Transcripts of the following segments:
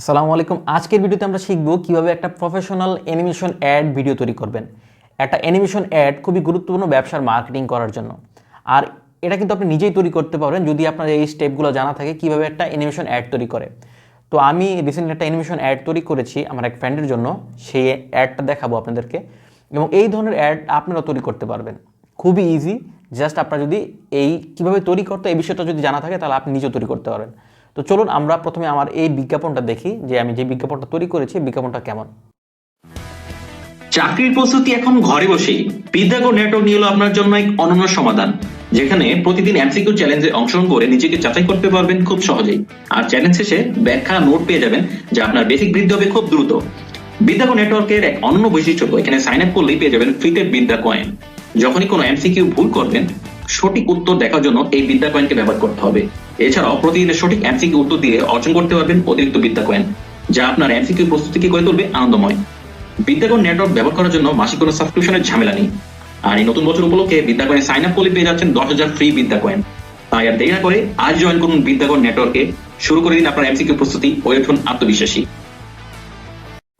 আসসালামু আলাইকুম। আজকের ভিডিওতে আমরা শিখব কীভাবে একটা প্রফেশনাল অ্যানিমেশন অ্যাড ভিডিও তৈরি করবেন। একটা অ্যানিমেশন অ্যাড খুবই গুরুত্বপূর্ণ ব্যবসার মার্কেটিং করার জন্য। আর এটা কিন্তু আপনি নিজেই তৈরি করতে পারবেন, যদি আপনার এই স্টেপগুলো জানা থাকে কীভাবে একটা অ্যানিমেশন অ্যাড তৈরি করে। তো আমি রিসেন্টলি একটা অ্যানিমেশন অ্যাড তৈরি করেছি আমার এক ফ্রেন্ডের জন্য। সেই অ্যাডটা দেখাবো আপনাদেরকে। এবং এই ধরনের অ্যাড আপনারা তৈরি করতে পারবেন। খুবই ইজি জাস্ট আপনার যদি এই কীভাবে তৈরি করতে এই বিষয়টা যদি জানা থাকে, তাহলে আপনি নিজেও তৈরি করতে পারবেন। তো চলুন আমরা প্রথমে আমার এই বিজ্ঞাপনটা দেখি যে আমি যে বিজ্ঞাপনটা তৈরি করেছি, বিজ্ঞাপনটা কেমন? চাকরির প্রস্তুতি এখন ঘরে বসেই। বিদ্যাগো নেটওয়ার্ক নিয়ে এলো আপনার জন্য এক অনন্য সমাধান, যেখানে প্রতিদিন এমসিকিউ চ্যালেঞ্জে অংশগ্রহণ করে নিজেকে যাচাই করতে পারবেন খুব সহজেই। আর চ্যালেঞ্জ শেষে ব্যাখ্যা নোট পেয়ে যাবেন যা আপনার বেসিক বৃদ্ধি হবে খুব দ্রুত। বিদ্যাগো নেটওয়ার্কের এক অনন্য বৈশিষ্ট্য এখানে সাইন আপ করলেই পেয়ে যাবেন ফ্রিতে বিদ্যা কয়েন। যখনই কোনো এমসিকিউ ভুল করবেন সঠিক উত্তর দেখার জন্য এই বিদ্যা কয়েনকে ব্যবহার করতে হবে। এছাড়াও প্রতিদিনের সঠিক এমসিকিউ উত্তর দিয়ে অর্জন করতে পারবেন অতিরিক্ত বিদ্যা কয়েন যা আপনার এমসিকিউ প্রস্তুতিকে করে তুলবে আনন্দময়। বিদ্যাগণ নেটওয়ার্ক ব্যবহার করার জন্য মাসিক কোনো সাবস্ক্রিপশনের ঝামেলা নেই। আর এই নতুন বছর উপলক্ষে বিদ্যাগণে সাইন আপ করলে পেয়ে যাচ্ছেন দশ হাজার ফ্রি বিদ্যা কয়েন তাই আর দেরি না করে আজ জয়েন করুন বিদ্যাগণ নেটওয়ার্কে শুরু করে দিন আপনার এমসিকিউ প্রস্তুতি হয়ে উঠুন আত্মবিশ্বাসী।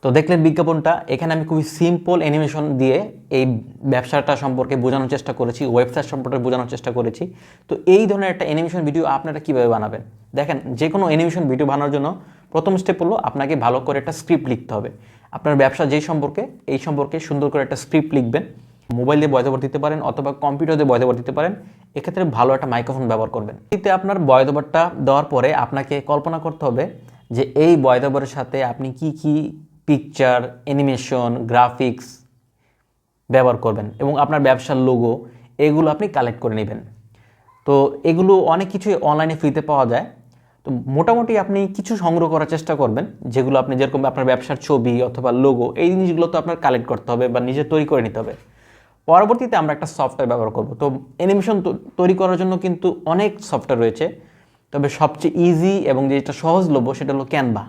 তো দেখলেন বিজ্ঞাপনটা, এখানে আমি খুবই সিম্পল অ্যানিমেশন দিয়ে এই ব্যবসাটা সম্পর্কে বোঝানোর চেষ্টা করেছি ওয়েবসাইট সম্পর্কে বোঝানোর চেষ্টা করেছি। তো এই ধরনের একটা অ্যানিমেশন ভিডিও আপনারা কীভাবে বানাবেন? দেখেন যে কোনো অ্যানিমেশন ভিডিও বানানোর জন্য প্রথম স্টেপ হলো আপনাকে ভালো করে একটা স্ক্রিপ্ট লিখতে হবে। আপনার ব্যবসা যেই সম্পর্কে, এই সম্পর্কে সুন্দর করে একটা স্ক্রিপ্ট লিখবেন। মোবাইল দিয়ে বয়দবর দিতে পারেন অথবা কম্পিউটার দিয়ে বয়দবর দিতে পারেন, এক্ষেত্রে ভালো একটা মাইক্রোফোন ব্যবহার করবেন। এতে আপনার বয়দবরটা দেওয়ার পরে আপনাকে কল্পনা করতে হবে যে এই বয়দবরের সাথে আপনি কি কি পিকচার অ্যানিমেশন গ্রাফিক্স ব্যবহার করবেন এবং আপনার ব্যবসার লোগো এগুলো আপনি কালেক্ট করে নেবেন। তো এগুলো অনেক কিছুই অনলাইনে ফ্রিতে পাওয়া যায়। তো মোটামুটি আপনি কিছু সংগ্রহ করার চেষ্টা করবেন, যেগুলো আপনি যেরকম আপনার ব্যবসার ছবি অথবা লোগো এই জিনিসগুলো তো আপনার কালেক্ট করতে হবে বা নিজে তৈরি করে নিতে হবে। পরবর্তীতে আমরা একটা সফটওয়্যার ব্যবহার করব। তো অ্যানিমেশন তৈরি করার জন্য কিন্তু অনেক সফটওয়্যার রয়েছে। তবে সবচেয়ে ইজি এবং যেটা সহজলভ্য সেটা হলো ক্যানভা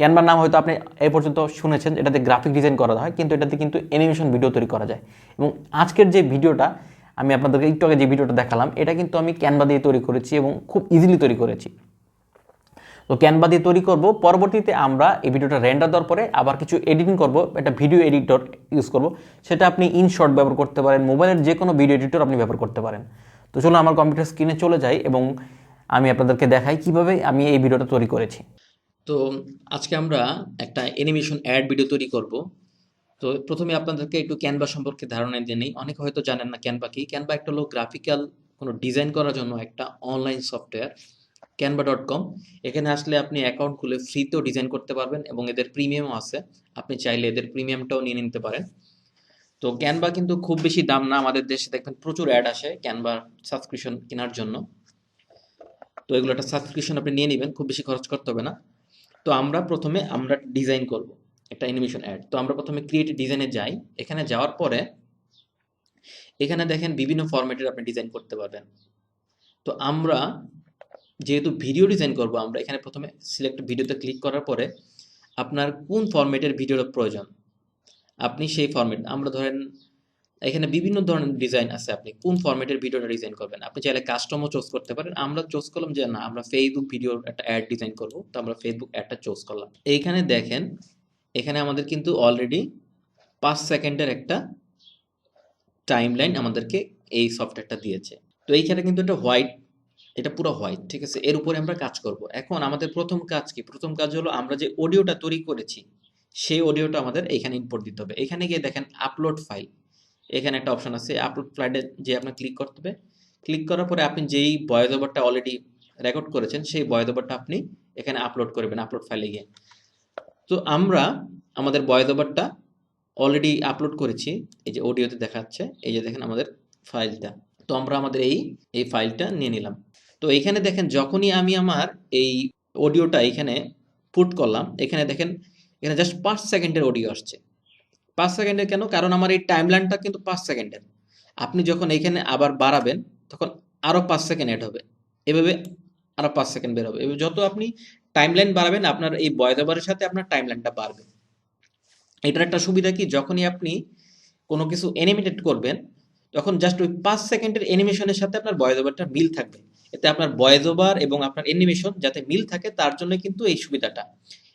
ক্যানভার নাম হয়তো আপনি এ পর্যন্ত শুনেছেন, এটাতে গ্রাফিক ডিজাইন করা হয়, কিন্তু এটাতে কিন্তু অ্যানিমেশন ভিডিও তৈরি করা যায়। এবং আজকের যে ভিডিওটা, আমি আপনাদেরকে একটু আগে যে ভিডিওটা দেখালাম, এটা কিন্তু আমি ক্যানভা দিয়ে তৈরি করেছি এবং খুব ইজিলি তৈরি করেছি। তো ক্যানভা দিয়ে তৈরি করব, পরবর্তীতে আমরা এই ভিডিওটা রেন্ডার দেওয়ার পরে আবার কিছু এডিটিং করব, একটা ভিডিও এডিটর ইউজ করব, সেটা আপনি ইনশর্ট ব্যবহার করতে পারেন, মোবাইলের যে কোনো ভিডিও এডিটর আপনি ব্যবহার করতে পারেন। তো চলো আমার কম্পিউটার স্ক্রিনে চলে যাই এবং আমি আপনাদেরকে দেখাই কীভাবে আমি এই ভিডিওটা তৈরি করেছি। তো আজকে আমরা একটা অ্যানিমেশন অ্যাড ভিডিও তৈরি করব। তো প্রথমে আপনাদেরকে একটু ক্যানভা সম্পর্কে ধারণা দিয়ে নেই। অনেকে হয়তো জানেন না ক্যানভা কি। ক্যানভা একটা হলো গ্রাফিক্যাল কোনো ডিজাইন করার জন্য একটা online software Canva dot com এখানে আসলে আপনি অ্যাকাউন্ট খুলে ফ্রিতেও ডিজাইন করতে পারবেন এবং এদের প্রিমিয়ামও আছে। আপনি চাইলে এদের প্রিমিয়ামটাও নিয়ে নিতে পারেন। তো ক্যানভা কিন্তু খুব বেশি দাম না। আমাদের দেশে দেখবেন প্রচুর অ্যাড আসে ক্যানভা সাবস্ক্রিপশন কেনার জন্য। তো এগুলো একটা সাবস্ক্রিপশন আপনি নিয়ে নেবেন। খুব বেশি খরচ করতে হবে না। তো আমরা প্রথমে আমরা ডিজাইন করব, একটা অ্যানিমেশন অ্যাড তো আমরা প্রথমে ক্রিয়েট ডিজাইনে যাই, এখানে যাওয়ার পরে এখানে দেখেন বিভিন্ন ফরম্যাটের আপনি ডিজাইন করতে পারবেন। তো আমরা যেহেতু ভিডিও ডিজাইন করব, আমরা এখানে প্রথমে সিলেক্ট ভিডিওতে ক্লিক করার পরে আপনার কোন ফরম্যাটের ভিডিওর প্রয়োজন। আপনি সেই ফরম্যাট আমরা ধরেন এখানে বিভিন্ন ধরনের ডিজাইন আছে আপনি কোন ফরম্যাটের ভিডিওটা ডিজাইন করবেন? আপনি চাইলে কাস্টমও চুজ করতে পারেন। আমরা চুজ করলাম যে না, আমরা ফেসবুক ভিডিওর একটা অ্যাড ডিজাইন করব, তো আমরা ফেসবুক অ্যাডটা চুজ করলাম। এইখানে দেখেন, এখানে আমাদের কিন্তু অলরেডি পাঁচ সেকেন্ডের একটা টাইমলাইন আমাদেরকে এই সফটওয়্যারটা দিয়েছে। তো এইখানে কিন্তু এটা হোয়াইট এটা পুরো হোয়াইট ঠিক আছে? এর উপরে আমরা কাজ করব। এখন আমাদের প্রথম কাজ কি? প্রথম কাজ হলো আমরা যে অডিওটা তৈরি করেছি, সেই অডিওটা আমাদের এখানে ইম্পোর্ট দিতে হবে। এখানে গিয়ে দেখেন আপলোড ফাইল এখানে একটা অপশন আছে আপলোড ফ্লাইটে যে আপনার ক্লিক করতে হবে। ক্লিক করার পরে আপনি যেই ভয়েস ওভারটা অলরেডি রেকর্ড করেছেন, সেই ভয়েস ওভারটা আপনি এখানে আপলোড করবেন আপলোড ফাইলে গিয়ে। তো আমরা আমাদের ভয়েস ওভারটা অলরেডি আপলোড করেছি, এই যে অডিওতে দেখাচ্ছে, এই যে দেখেন আমাদের ফাইলটা তো আমরা আমাদের এই এই ফাইলটা নিয়ে নিলাম। তো এখানে দেখেন যখনই আমি আমার এই অডিওটা এখানে পুট করলাম, এখানে দেখেন, এখানে জাস্ট পাঁচ সেকেন্ডের অডিও আসছে। পাঁচ সেকেন্ডের কেন? কারণ আমার এই টাইমলাইনটা কিন্তু পাঁচ সেকেন্ডের। আপনি যখন এইখানে আবার বাড়াবেন, তখন আরও পাঁচ সেকেন্ড অ্যাড হবে। এভাবে আরও পাঁচ সেকেন্ড বের হবে। এবার যত আপনি টাইমলাইন বাড়াবেন, আপনার এই বয়েস ওভারের সাথে আপনার টাইমলাইনটা বাড়বে। এটার একটা সুবিধা কি? যখনই আপনি কোনো কিছু অ্যানিমেটেড করবেন, তখন জাস্ট ওই পাঁচ সেকেন্ডের অ্যানিমেশনের সাথে আপনার ভয়েস ওভারটা মিল থাকবে। এতে আপনার ভয়েস ওভার এবং আপনার অ্যানিমেশন যাতে মিল থাকে, তার জন্য কিন্তু এই সুবিধাটা।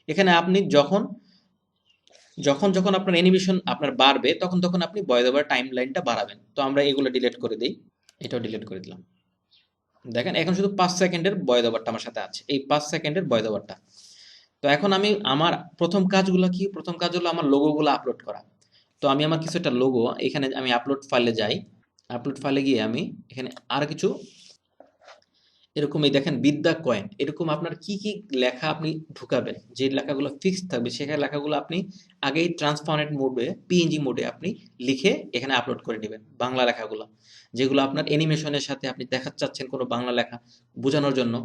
এখানে আপনি যখন যখন যখন আপনার অ্যানিমেশন আপনার বাড়বে, তখন তখন আপনি বয় দেওয়ার টাইম লাইনটা বাড়াবেন। তো আমরা এগুলো ডিলিট করে দিই। এটাও ডিলিট করে দিলাম। দেখেন, এখন শুধু পাঁচ সেকেন্ডের বয় দেওয়ারটা আমার সাথে আছে। এই পাঁচ সেকেন্ডের বয় দেওয়ারটা তো এখন আমি আমার প্রথম কাজগুলো কি? প্রথম কাজ হলো আমার লোগোগুলো আপলোড করা। তো আমি আমার কিছু একটা লোগো এখানে আমি আপলোড ফাইলে যাই। আপলোড ফাইলে গিয়ে আমি এখানে আর কিছু এরকম এই দেখেন বিদ্যা কয়েন। এরকম আপনার কি কি লেখা আপনি ঢুকাবেন? যে লেখাগুলো ফিক্সড থাকবে, সেখানে লেখাগুলো আপনি আগেই ট্রান্সপারেন্ট মোডে পিএনজি মোডে আপনি লিখে এখানে আপলোড করে নেবেন বাংলা লেখাগুলো। যেগুলো আপনার অ্যানিমেশনের সাথে আপনি দেখাতে চাচ্ছেন কোনো বাংলা লেখা বোঝানোর জন্য।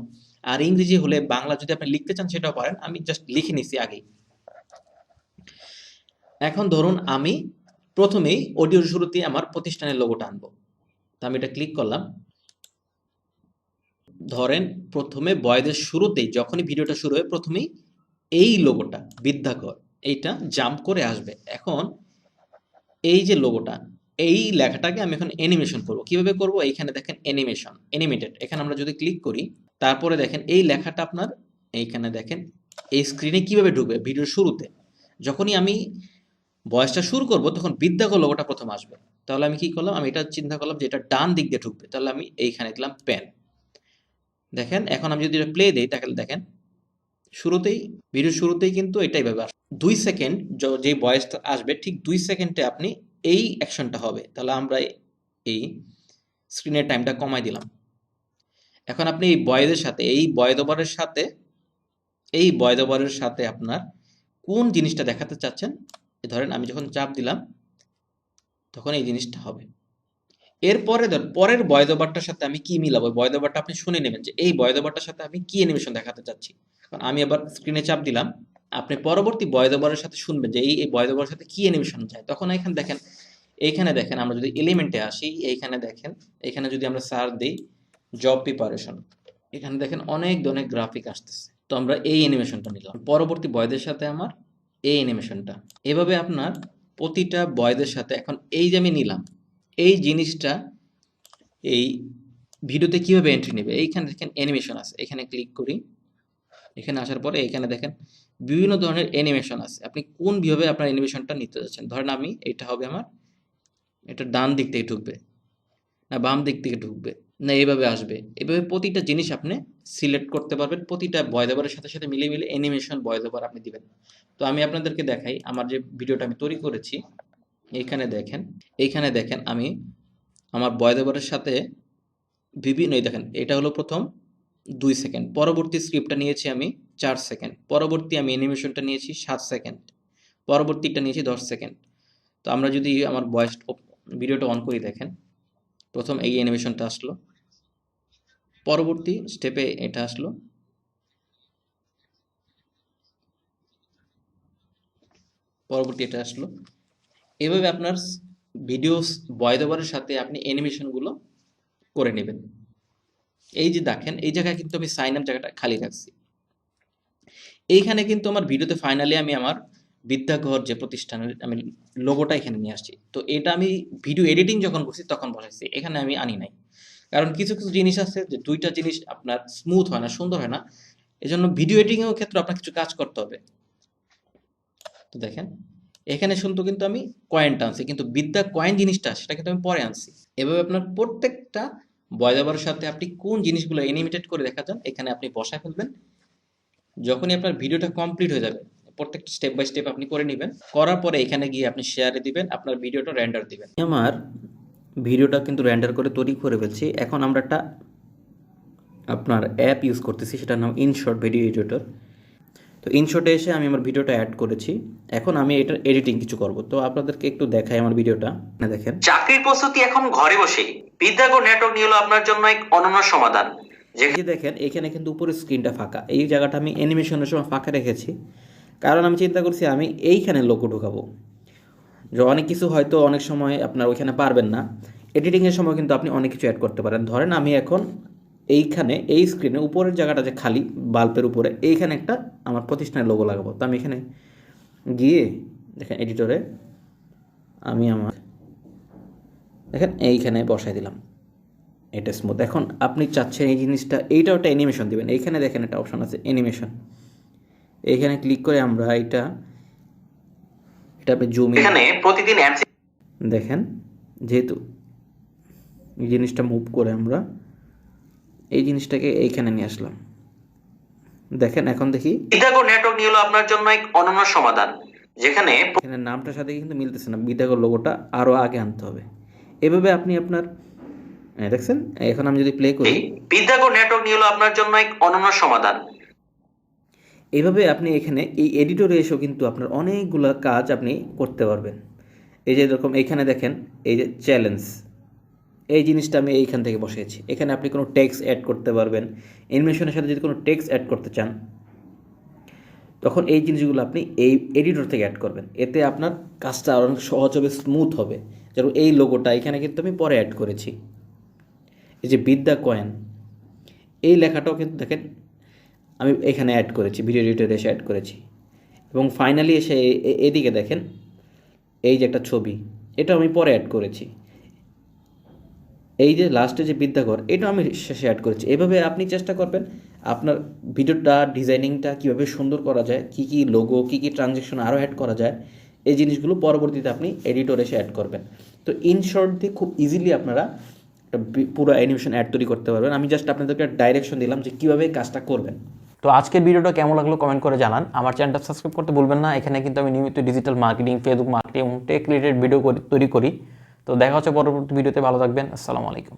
আর ইংরেজি হলে বাংলা যদি আপনি লিখতে চান সেটাও পারেন, আমি জাস্ট লিখে নিছি আগেই। এখন ধরুন আমি প্রথমেই অডিওর শুরুতে আমার প্রতিষ্ঠানের লোগোটা আনব। তো আমি এটা ক্লিক করলাম। ধরেন প্রথমে বয়দের শুরুতেই যখনই ভিডিওটা শুরু হয়, প্রথমেই এই লোগোটা বিদ্যাকর এইটা জাম্প করে আসবে। এখন এই যে লোগোটা এই লেখাটাকে আমি এখন অ্যানিমেশন করব। কীভাবে করব? এইখানে দেখেন অ্যানিমেশন অ্যানিমেটেড এখানে আমরা যদি ক্লিক করি, তারপরে দেখেন এই লেখাটা আপনার, এইখানে দেখেন এই স্ক্রিনে কীভাবে ঢুকবে ভিডিওর শুরুতে। যখনই আমি বয়সটা শুরু করব, তখন বিদ্যাকর লোগোটা প্রথম আসবে। তাহলে আমি কি করলাম? আমি এটা চিন্তা করলাম যে এটা ডান দিক দিয়ে ঢুকবে। তাহলে আমি এইখানে দিলাম পেন দেখেন, এখন আমি যদি এটা প্লে দিই, তাহলে দেখেন, শুরুতেই ভিডিও শুরুতেই কিন্তু এটাই ব্যবহার দুই সেকেন্ড যে ভয়েসটা আসবে, ঠিক দুই সেকেন্ডে আপনি এই অ্যাকশনটা হবে। তাহলে আমরা এই স্ক্রিনের টাইমটা কমাই দিলাম। এখন আপনি এই বয়েদের সাথে, এই বয়দবরের সাথে, এই বয়দবরের সাথে আপনার কোন জিনিসটা দেখাতে চাচ্ছেন ধরেন আমি যখন চাপ দিলাম, তখন এই জিনিসটা হবে। এরপরে ধর, পরের বয়দবারটার সাথে আমি কি মিলাবো? বয়দবারটা আপনি শুনে নেবেন যে এই বয়দবারটার সাথে আমি কি অ্যানিমেশন দেখাতে চাচ্ছি? কারণ আমি আবার স্ক্রিনে চাপ দিলাম। আপনি পরবর্তী বয়দবারের সাথে শুনবেন যে এই এই বয়দবারের সাথে কি অ্যানিমেশন চাই? তখন এখানে দেখেন, এইখানে দেখেন আমরা যদি এলিমেন্টে আসি, এইখানে দেখেন এখানে যদি আমরা সার্চ দিই জব প্রিপারেশন এখানে দেখেন অনেক ধরনের গ্রাফিক আসতেছে। তো আমরা এই অ্যানিমেশনটা নিলাম। পরবর্তী বয়দের সাথে আমার এই অ্যানিমেশনটা এভাবে আপনার প্রতিটা বয়দের সাথে, এখন এই যে আমি নিলাম এই জিনিসটা এই ভিডিওতে কীভাবে এন্ট্রি নেবে? এইখানে দেখেন অ্যানিমেশন আছে। এখানে ক্লিক করি। এখানে আসার পরে এখানে দেখেন বিভিন্ন ধরনের অ্যানিমেশন আছে। আপনি কোন ভাবে আপনার অ্যানিমেশনটা নিতে যাচ্ছেন? ধরেন আমি, এটা হবে আমার, এটা ডান দিক থেকে ঢুকবে, না বাম দিক থেকে ঢুকবে, না এইভাবে আসবে। এভাবে প্রতিটা জিনিস আপনি সিলেক্ট করতে পারবেন। প্রতিটা বয় দেবারের সাথে সাথে মিলে মিলিয়ে অ্যানিমেশন বয় দেবার আপনি দিবেন। তো আমি আপনাদেরকে দেখাই, আমার যে ভিডিওটা আমি তৈরি করেছি এইখানে দেখেন এইখানে দেখেন আমি আমার বয় দেবারের সাথে বিভিন্ন, এই দেখেন, এটা হলো প্রথম দুই সেকেন্ড। পরবর্তী স্ক্রিপ্টটা নিয়েছি আমি চার সেকেন্ড। পরবর্তী আমি অ্যানিমেশনটা নিয়েছি সাত সেকেন্ড। পরবর্তীটা নিয়েছি দশ সেকেন্ড। তো আমরা যদি আমার ভয়েস ভিডিওটা অন করি, দেখেন, প্রথম এই অ্যানিমেশনটা আসলো। পরবর্তী স্টেপে এটা আসলো। পরবর্তী এটা আসলো। এভাবে আপনার ভিডিওস বয় দেওয়ার সাথে আপনি অ্যানিমেশনগুলো করে নেবেন। এই যে দেখেন, এই জায়গায় কিন্তু আমি সাইন আপ জায়গাটা খালি রাখছি। এইখানে কিন্তু আমার ভিডিওতে ফাইনালি আমি আমার বিদ্যাঘর যে প্রতিষ্ঠানের আমি লোগোটা এখানে নিয়ে আসছি। তো এটা আমি ভিডিও এডিটিং যখন করছি, তখন বসাইছি। এখানে আমি আনি নাই। কারণ কিছু কিছু জিনিস আছে যে দুইটা জিনিস আপনার স্মুথ হয় না, সুন্দর হয় না। এজন্য ভিডিও এডিটিং এর ক্ষেত্রে আপনার কিছু কাজ করতে হবে। তো দেখেন এখানে শুনতো কিন্তু আমি কয়েনটা আনছি, কিন্তু বিদ্যা কয়েন জিনিসটা সেটা কিন্তু আমি পরে আনছি। এভাবে আপনার প্রত্যেকটা বয়দাবার সাথে আপনি কোন জিনিসগুলো এনিমেটেড করে দেখা যান, এখানে আপনি বসা ফেলবেন। যখনই আপনার ভিডিওটা কমপ্লিট হয়ে যাবে, প্রত্যেকটা স্টেপ বাই স্টেপ আপনি করে নেবেন। করার পরে এখানে গিয়ে আপনি শেয়ারে দিবেন, আপনার ভিডিওটা রেন্ডার দিবেন। আমার ভিডিওটা কিন্তু রেন্ডার করে তৈরি করে ফেলছি। এখন আমরা একটা আপনার অ্যাপ ইউজ করতেছি, সেটার নাম ইনশর্ট ভিডিও এডিটর তো ইনশর্টে এসে আমি আমার ভিডিওটা অ্যাড করেছি। এখন আমি এটার এডিটিং কিছু করব। তো আপনাদেরকে একটু দেখাই আমার ভিডিওটা না দেখেন। চাকরির প্রস্তুতি এখন ঘরে বসেই বিদ্যাগো নেটওয়ার্ক নিয়ে হলো আপনার জন্য এক অনন্য সমাধান। যে দেখেন এখানে কিন্তু উপরে স্ক্রিনটা ফাঁকা। এই জায়গাটা আমি অ্যানিমেশনের সময় ফাঁকা রেখেছি। কারণ আমি চিন্তা করছি আমি এইখানে লোগো ঢুকাবো। যে অনেক কিছু হয়তো অনেক সময় আপনার ওইখানে পারবেন না। এডিটিংয়ের সময় কিন্তু আপনি অনেক কিছু অ্যাড করতে পারেন। ধরেন আমি এখন এইখানে এই স্ক্রিনে উপরের জায়গাটা যে খালি বাল্বের উপরে এইখানে একটা আমার প্রতিষ্ঠানের লোগো লাগাবো। তো আমি এখানে গিয়ে দেখেন এডিটরে আমি আমার দেখেন এইখানে বসাই দিলাম। এটা স্মুথ এখন আপনি চাচ্ছেন এই জিনিসটা এইটাও একটা অ্যানিমেশন দিবেন। এইখানে দেখেন একটা অপশন আছে অ্যানিমেশন এইখানে ক্লিক করে আমরা এটা এটা আপনি জুম এখানে প্রতিদিন দেখেন যেহেতু এই জিনিসটা মুভ করে আমরা এই জিনিসটাকে এইখানে নিয়ে আসলাম। দেখেন এখন দেখি। পিথাগোর নেটওয়ার্ক নিয়ে হলো আপনার জন্য এক অনন্য সমাধান যেখানে এখানে নামটার সাথে কিন্তু মিলতেছে না। বিদ্যাগর লোগোটা আরও আগে আনতে হবে। এভাবে আপনি আপনার দেখছেন? এখন আমি যদি প্লে করি পিথাগোর নেটওয়ার্ক নিয়ে হলো আপনার জন্য এক অনন্য সমাধান। এইভাবে আপনি এখানে এই এডিটরে এসেও কিন্তু আপনার অনেকগুলো কাজ আপনি করতে পারবেন। এই যে এরকম এখানে দেখেন এই যে চ্যালেঞ্জ এই জিনিসটা আমি এইখান থেকে বসিয়েছি। এখানে আপনি কোনো টেক্স অ্যাড করতে পারবেন। অ্যানিমেশনের সাথে যদি কোনো টেক্স অ্যাড করতে চান, তখন এই জিনিসগুলো আপনি এই এডিটর থেকে অ্যাড করবেন। এতে আপনার কাজটা আরও অনেক সহজ হবে স্মুথ হবে। যেমন এই লোগোটা এখানে কিন্তু আমি পরে অ্যাড করেছি। এই যে বিদ্যা কয়েন, এই লেখাটাও কিন্তু দেখেন আমি এখানে অ্যাড করেছি ভিডিও এডিটরে এসে অ্যাড করেছি। এবং ফাইনালি এসে এদিকে দেখেন, এই যে একটা ছবি এটা আমি পরে অ্যাড করেছি। এই যে লাস্টে যে বিদ্যাঘর এটা আমি শেষে অ্যাড করেছি। এভাবে আপনি চেষ্টা করবেন আপনার ভিডিওটা, ডিজাইনিংটা কীভাবে সুন্দর করা যায়, কী কী লোগো কী কী ট্রানজ্যাকশন আরও অ্যাড করা যায়, এই জিনিসগুলো পরবর্তীতে আপনি এডিটর এসে অ্যাড করবেন। তো ইন শর্ট দিয়ে খুব ইজিলি আপনারা পুরো অ্যানিমেশন অ্যাড তৈরি করতে পারবেন। আমি জাস্ট আপনাদেরকে ডাইরেকশন দিলাম যে কীভাবে কাজটা করবেন। তো আজকের ভিডিওটা কেমন লাগল কমেন্ট করে জানান। আমার চ্যানেলটা সাবস্ক্রাইব করতে ভুলবেন না। এখানে কিন্তু আমি নিয়মিত ডিজিটাল মার্কেটিং ফেসবুক মার্কেটিং এবং টেক রিলেটেড ভিডিও তৈরি করি। তো দেখা হচ্ছে পরবর্তী ভিডিওতে ভালো থাকবেন আসসালামু আলাইকুম।